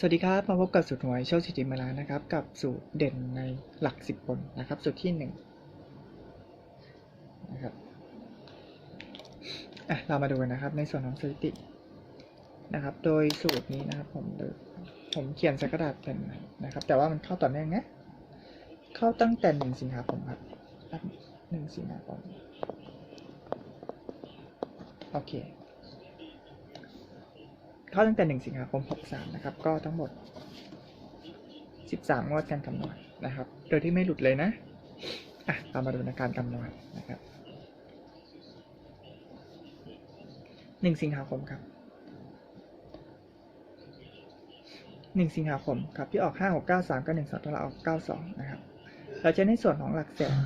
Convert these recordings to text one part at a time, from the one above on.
สวัสดีครับ มาพบกับสูตรหวยโชคสิทธิมาลานะครับ กับสูตรเด่นในหลักสิบผลนะครับ สูตรที่หนึ่งนะครับอะเรามาดูกันนะครับ ในส่วนของสถิตินะครับ โดยสูตรนี้นะครับ ผมผมเขียนใส่กระดาษเป็นนะครับ แต่ว่ามันเข้าต่อเนื่องนะเข้าตั้งแต่หนึ่งสิงหาคมครับหนึ่งสิงหาคมโอเค เข้าตั้งแต่ 1 สิงหาคม 63 นะครับ ก็ทั้งหมด 13 งวดการคำนวณนะครับ โดยที่ไม่หลุดเลยนะอะเรามมาดูในการคำนวณนะครับ1สิงหาคมครับ1สิงหาคมครับที่ออก5 6 9 3 9 1 2ตัวเราออก92นะครับ เราจะในส่วนของหลักแสน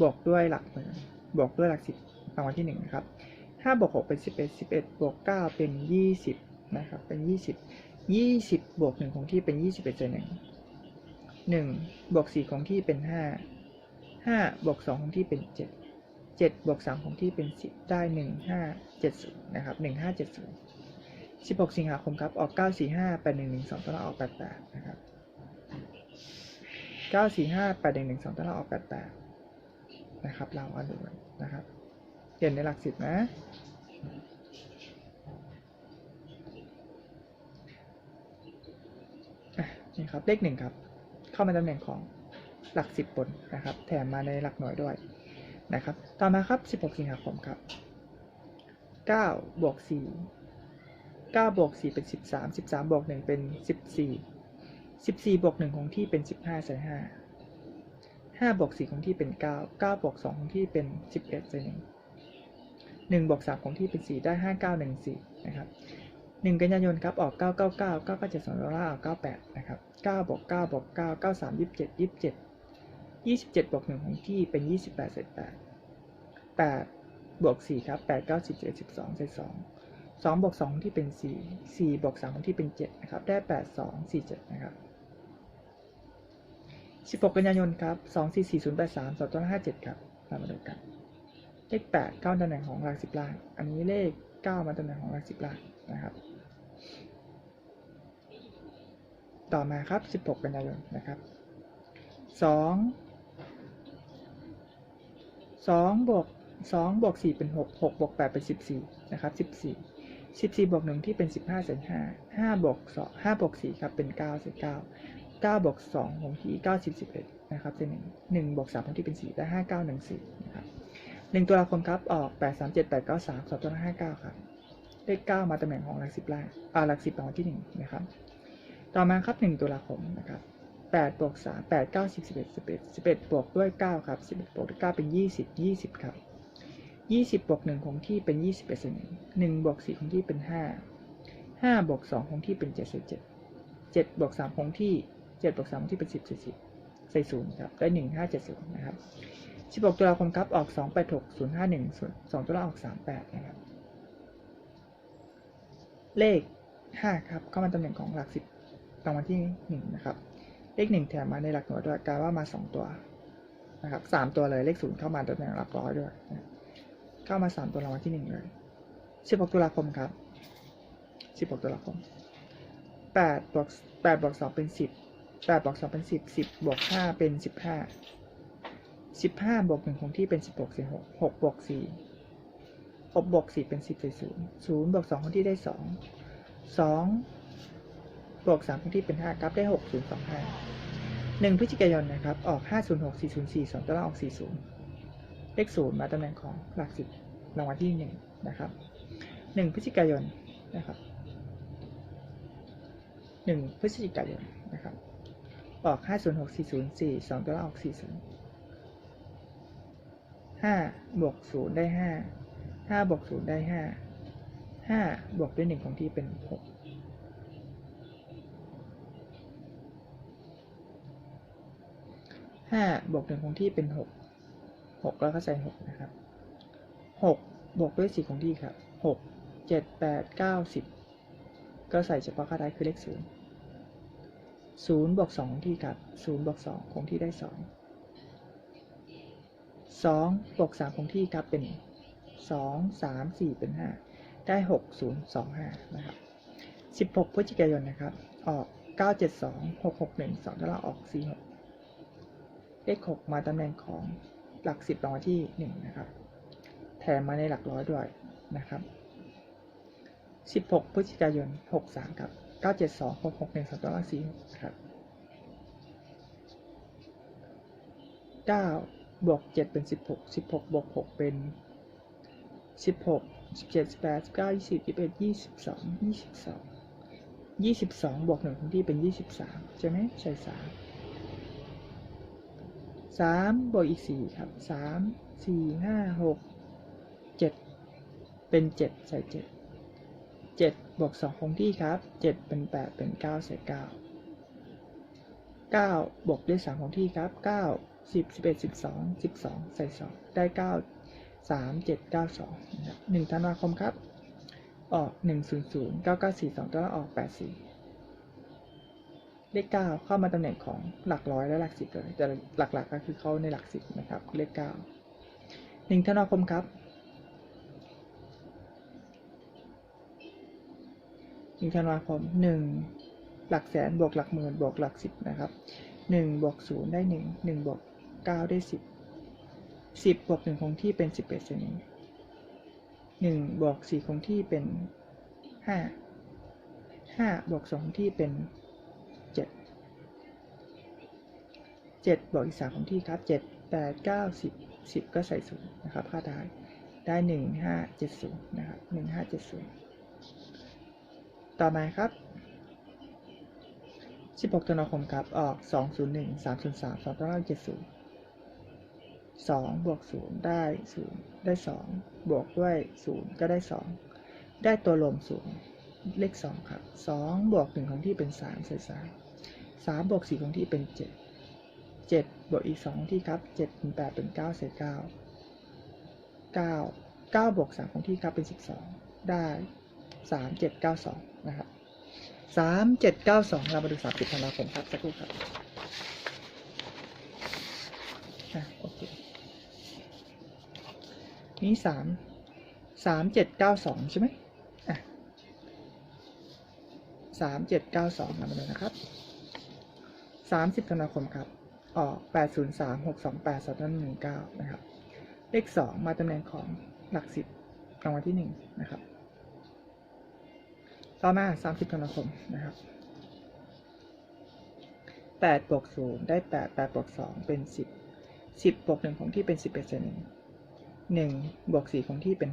บวกด้วยหลักหมื่นบวกด้วยหลักสิบรางวัลที่1นะครับ5บวก6เป็น11 11บวก9เป็น20 นะครับเป็น 20 20 บวก1คงที่เป็น 21เศษ1 1บวก4คงที่เป็น 5 5 บวก2คงที่เป็น 7 7 บวก3คงที่เป็น 10 ได้ 1570 นะครับ 1570 16 สิงหาคมครับ ออก 945 8112ตัวละออก 88 นะครับ 945 8112ตัวละออก 88 นะครับ เราเอาดูนะครับเด่นในหลักสิบนะ อะ นี่ครับเลขหนึ่งครับ เข้ามาตำแหน่งของหลักสิบบนนะครับ แถมมาในหลักหน่วยด้วยนะครับ ต่อมาครับสิบหกสิงหาคมครับเก้าบวกสี่เก้าบวกสี่เป็นสิบสามสิบสามบวกหนึ่งเป็นสิบสี่สิบสี่บวกหนึ่งคงที่เป็นสิบห้าใส่ห้าห้าบวกสี่คงที่เป็นเก้าเก้าบวกสองคงที่เป็นสิบเอ็ดใส่หนึ่งหนึ่งบวกสามคงที่เป็นสี่ได้ห้าเก้าหนึ่งสี่นะครับ หนึ่งกันยายนครับออก 999 997 2ดอลลาร์ออก98 นะครับ9บวก9บวก9 93 27 27 27บวก1ของที่เป็น 28เศษ8 8บวก4ครับ8 9 10 11 12เศษ2 2บวก2ที่เป็น 4 4บวก3ของที่เป็น 7 นะครับ ได้ 8 2 4 7 นะครับ 16 กันยายนครับ 2 4 4 0 8 3 2 57 ครับเรามาดูกัน เลข 8 เข้าตำแหน่งของหลัก10ล่าง อันนี้เลข 9 มาตำแหน่งของหลัก10ล่างนะครับ ต่อมาครับ 16 กันยายนนะครับ 2 2บวก2บวก4เป็น 6 6บวก8เป็น 14 นะครับ 14 14บวก1ที่เป็น 15เศษ5 5บวก2 5บวก4ครับเป็น9เศษ9 9บวก2ของที่9 10 11นะครับเศษ1 1บวก3ของที่เป็น 4 ได้ 5 9 1 4นะครับ1ตุลาคมครับออก 8 3 7 8 9 3 2ตัวละ59ครับเลข9มาตำแหน่งของหลัก10ล่างอ่าหลัก10รางวัลที่1นะครับ ต่อมาครับ 1 ตุลาคมนะครับ8บวก3 8 9 10 11 11 11บวกด้วย 9 ครับ 11บวกด้วย9เป็น 20 20 ครับ 20บวก1คงที่เป็น 21เศษ1บวก4คงที่เป็น 5 5บวก2คงที่เป็น 7 7 7บวก3คงที่7บวก3คงที่เป็น 10 10ใส่0ครับ ได้ 1570 นะครับ16ตุลาคมครับ ออก 286 051 2ตุลาออก 38 นะครับ เลข 5 ครับ เข้ามาตำแหน่งของหลัก10 รางวัลที่1นะครับ เลข 1 แถมมาในหลักหน่วยด้วยกลายว่ามา 2 ตัวนะครับ3ตัวเลยเลข0เข้ามาตำแหน่งหลักร้อยด้วยนะเข้ามา3ตัวรางวัลที่1เลยสิบหกตุลาคมครับสิบหกตุลาคมแปดบวกแปดบวกสองเป็นสิบแปดบวกสองเป็นสิบสิบบวกห้าเป็นสิบห้าสิบห้าบวกหนึ่งคงที่เป็นสิบหกสิบหกหกบวกสี่หกบวกสี่เป็นสิบใส่ศูนย์ศูนย์บวกสองคงที่ได้สองสอง บวกสามคงที่เป็นห้าครับได้หกศูนย์สองห้าหนึ่งพฤศจิกายนนะครับ ออกห้าศูนย์หกสี่ศูนย์สี่สองตัวล่างออกสี่ศูนย์เลขศูนย์มาตำแหน่งของหลักสิบรางวัลที่หนึ่งนะครับหนึ่งพฤศจิกายนนะครับหนึ่งพฤศจิกายนนะครับ ออกห้าศูนย์หกสี่ศูนย์สี่สองตัวล่างออกสี่ศูนย์ห้าบวกศูนย์ได้ห้าห้าบวกศูนย์ได้ห้าห้าบวกด้วยหนึ่งของที่เป็นห กห้าบวกหนึ่งของที่เป็นหกหกแล้วก็ใส่หกนะครับหกบวกด้วยสี่ของที่ครับหกเจ็ดแปดเก้าสิบก็ใส่เฉพาะค่าได้คือเลขศูนย์ศูนย์บวกสองของที่ครับศูนย์บวกสองคงที่ได้สองสองบวกสามคงที่ครับเป็นสองสามสี่เป็นห้าได้หกศูนย์สองห้านะครับสิบหกพฤศจิกายนนะครับ ออกเก้าเจ็ดสองหกหกหนึ่งสองแล้วเราออกสี่ หกเลขหกมาตำแหน่งของหลักสิบรางวัลที่หนึ่งนะครับ แถมมาในหลักร้อยด้วยนะครับ 16 พฤศจิกายน 63 ครับ 972 661 2ตัวล่าง4ครับ 9 บวก 7 เป็น 16 16 บวก 6 เป็น 16 17 18 19 20 21 22 22 22 บวก1ที่เป็น 23 ใช่ไหมใช่3 3บวกอีก4ครับ3 4 5 6 7เป็น7ใส่7 7บวก2คงที่ครับ7เป็น8เป็น9ใส่9 9บวกด้วย3คงที่ครับ9 10 11 12 12ใส่2ได้9 3 7 9 2นะครับ1ธันวาคมครับ ออก100 9942ตัวละออก84 เลข9เข้ามาตำแหน่งของหลักร้อยและหลักสิบเลยแต่หลักๆก็คือเข้าในหลักสิบนะครับเลข9 1ธันวาคมครับหนึ่งธันวาคมหนึ่งหลักแสนบวกหลักหมื่นบวกหลักสิบนะครับหนึ่งบวกศูนย์ได้หนึ่งหนึ่งบวกเก้าได้สิบสิบบวกหนึ่งคงที่เป็นสิบเอ็ดส่วนหนึ่งหนึ่งบวกสี่คงที่เป็นห้าห้าบวกสองที่เป็น 7 บวกอีก3ของที่ครับ 7 8 9 10 10 ก็ใส่ 0 นะครับ ค่าท้าย ได้ 1570 นะครับ 1570 ต่อมาครับ 16ธันวาคมครับ ออก 201 303 2970 2 บวก 0 ได้ 0 ได้ 2 บวกด้วย 0 ก็ได้ 2 ได้ตัวรวม0เลข 2 ครับ 2 บวก 1 ของที่เป็น 3 ใส่ 3 3 บวก 4 ของที่เป็น 7 7บวกอีก2ของที่ครับ7เป็น8เป็น9ใส่9 9 9บวก3ของที่ครับเป็น 12 ได้สามเจ็ดเก้าสองนะครับสามเจ็ดเก้าสองเรามาดูสามสิบธันวาคมครับ สักครู่ครับอะโอเคนี่สามสามเจ็ดเก้าสองใช่ไหมอะสามเจ็ดเก้าสองเรามาดูนะครับสามสิบธันวาคมครับ ออกแปดศูนย์สามหกสองแปดสองหนึ่งเก้านะครับ เลขสองมาตำแหน่งของหลักสิบรางวัลที่หนึ่งนะครับ ต่อมา 30ธันวาคม นะครับ 8บวก0ได้ 8 8บวก2เป็น 10 10บวก1ของที่เป็น10เป็น1 1บวก4ของที่เป็น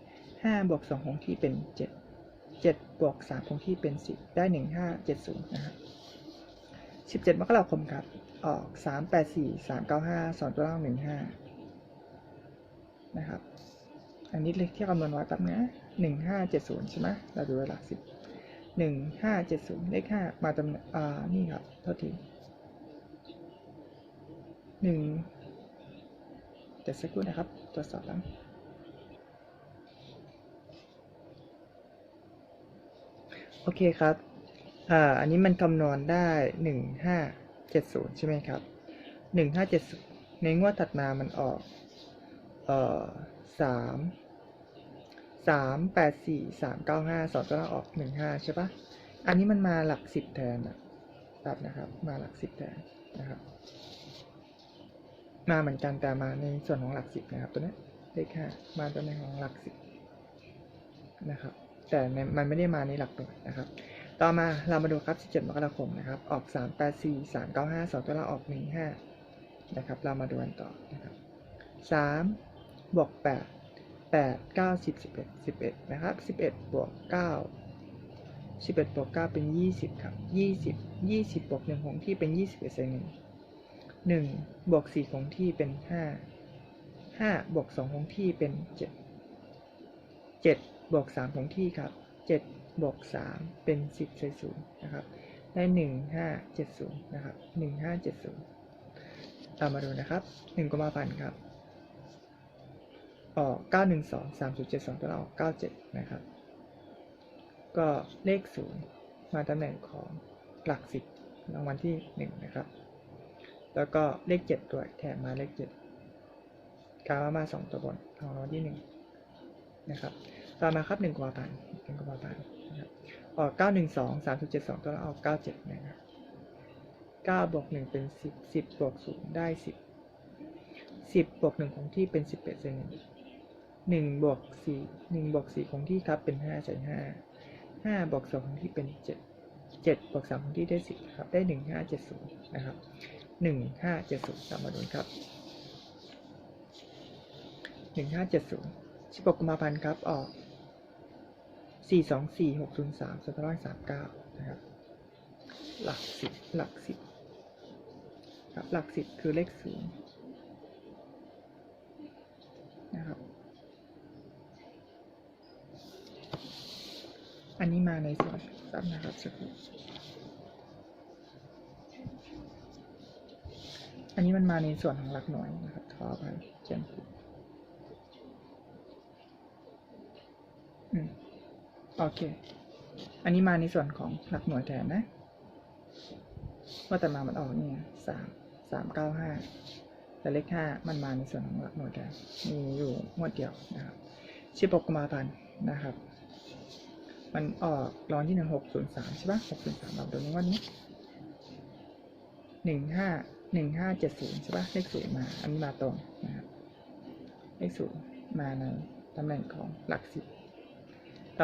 5 5บวก2ของที่เป็น 7 7บวก3ของที่เป็น 10 ได้ 1570 นะครับ17มกราคมครับ ออก 384 395 2ตัวล่าง15 นะครับ อันนี้เลขที่คำนวณไว้แป๊บนะหนึ่งห้าเจ็ดศูนย์ใช่ไหมเราดูหลักสิบหนึ่งห้าเจ็ดศูนย์เลขห้ามาตำแหน่งอ่า นี่ครับโทษทีหนึ่งเดี๋ยวสักครู่นะครับ ตรวจสอบแล้วโอเคครับ อ่า อันนี้มันคำนวณได้หนึ่งห้า เจ็ดศูนย์ใช่ไหมครับหนึ่งห้าเจ็ดศูนย์ในงวดถัดมามันออก เอ่อสามสามแปดสี่สามเก้าห้าสองตัวเราออกหนึ่งห้าใช่ปะอันนี้มันมาหลักสิบแทนอะแบบนะครับ มาหลักสิบแทนนะครับ มาเหมือนกันแต่มาในส่วนของหลักสิบนะครับ ตัวนี้เลขห้ามาตัวในของหลักสิบนะครับ แต่ในมันไม่ได้มาในหลักหน่วยนะครับ ต่อมาเรามาดูครับ 17 มกราคมนะครับ ออก 3 8 4 3 9 5 2 ตัวเราออก 1 5 นะครับ เรามาดูกันต่อนะครับ3บวก8 8 9 10 11 11 นะครับ 11 บวก 9 11 บวก 9 เป็น 20 ครับ 20 20 บวก1คงที่เป็น 21เศษ1 1บวก4คงที่เป็น 5 5 บวก2คงที่เป็น 7 7บวก3คงที่ครับ7บวก3เป็น 10ใส่0นะครับ ได้ 1570 นะครับ 1570 ตามมาดูนะครับ1กุมภาพันธ์ครับออก 912 3072 ตัวเราออก 97 นะครับ ก็เลข 0 มาตำแหน่งของหลัก 10 รางวัลที่ 1 นะครับ แล้วก็เลข 7 ด้วยแถมมาเลข 7กามามา2ตัวบนของรางวัลที่ 1 นะครับต่อมาครับ1กุมภาพันธ์1กุมภาพันนะครับออก 912 3.72 ตัวเราออก 97นะครับ9บวก1เป็น 10 10บวก0ได้ 10 10บวก1คงที่เป็น 11เศษ1บวก4 1บวก4คงที่ครับเป็น5ใส่5 5บวก2คงที่เป็น 7 7บวก3คงที่ได้ 10ครับได้ 1570นะครับ1570ตามมาดูครับ1570 16กุมภาพันธ์ครับ ออก 4 2 4 6 0 3 2 3 9 นะครับ หลักสิบหลักสิบครับ หลักสิบคือเลขศูนย์นะครับ อันนี้มาในส่วนซับนะครับสักครู่อันนี้มันมาในส่วนของหลักหน่วยนะครับ ขออภัยเขียนผิดอืม โอเค อันนี้มาในส่วนของหลักหน่วยแทนนะ ว่าแต่มามันออกเนี่ยสามสามเก้าห้าแต่เลขห้ามันมาในส่วนของหลักหน่วยแทนมีอยู่งวดเดียวนะครับชิปกกุมาพันนะครับ มันออกร้องที่หนึ่งหกศูนย์สามใช่ปะหกศูนย์สามเราดูนี้วันนี้หนึ่งห้าหนึ่งห้าเจ็ดศูนย์ใช่ปะเลขศูนย์มา อันนี้มาตรงนะครับเลขศูนย์มาในตำแหน่งของหลักสิบ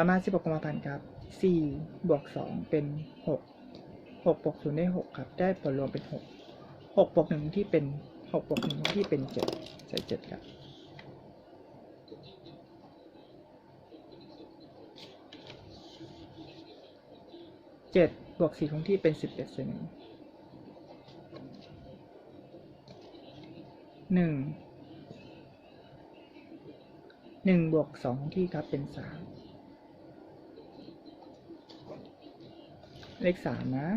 ต่อมา 16กุมภาพันธ์ครับ 4 บวก 2 เป็น 6 6บวก0ได้ 6 ครับ ได้ผลรวมเป็น 6 6บวก1ที่เป็น 6บวก1ที่เป็น 7 ใส่ 7 ครับ7บวกสี่คงที่เป็น11ส่วน1 1 1บวก2คงที่ครับเป็น3 เลขสามนะ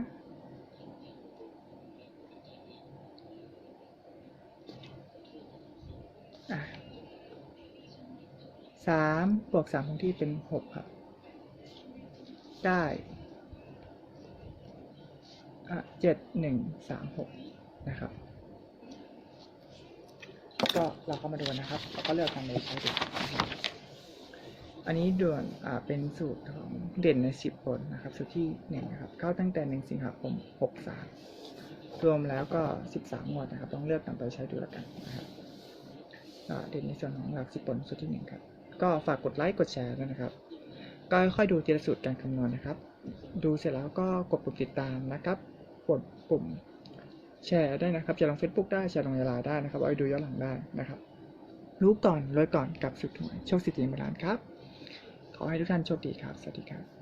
สามบวกสามคงที่เป็นหกครับ ได้อะเจ็ดหนึ่งสามหกนะครับ ก็เราก็มาดูนะครับ เราก็เลือกทางในใช้ดูนะครับ อันนี้ด่วนอ่าเป็นสูตรของเด่นในสิบผลนะครับ สูตรที่หนึ่งครับ เข้าตั้งแต่หนึ่งสิงหาคมหกสามรวมแล้วก็สิบสามงวดนะครับ ต้องเลือกนำไปใช้ดูแล้วกันนะครับเด่นในส่วนของหลักสิบผลสูตรที่หนึ่งครับ ก็ฝากกดไลค์กดแชร์ด้วยนะครับ ก็ค่อยๆดูทีละสูตรการคำนวณนะครับ ดูเสร็จแล้วก็กดปุ่มติดตามนะครับ กดปุ่มแชร์ได้นะครับจะลง Facebook ได้แชร์ลงไลน์ได้นะครับเอาไปดูย้อนหลังได้นะครับ รู้ก่อนรวยก่อนกับสุดหวยโชคสิทธิ์มาลานครับ ขอให้ทุกท่านโชคดีครับ สวัสดีครับ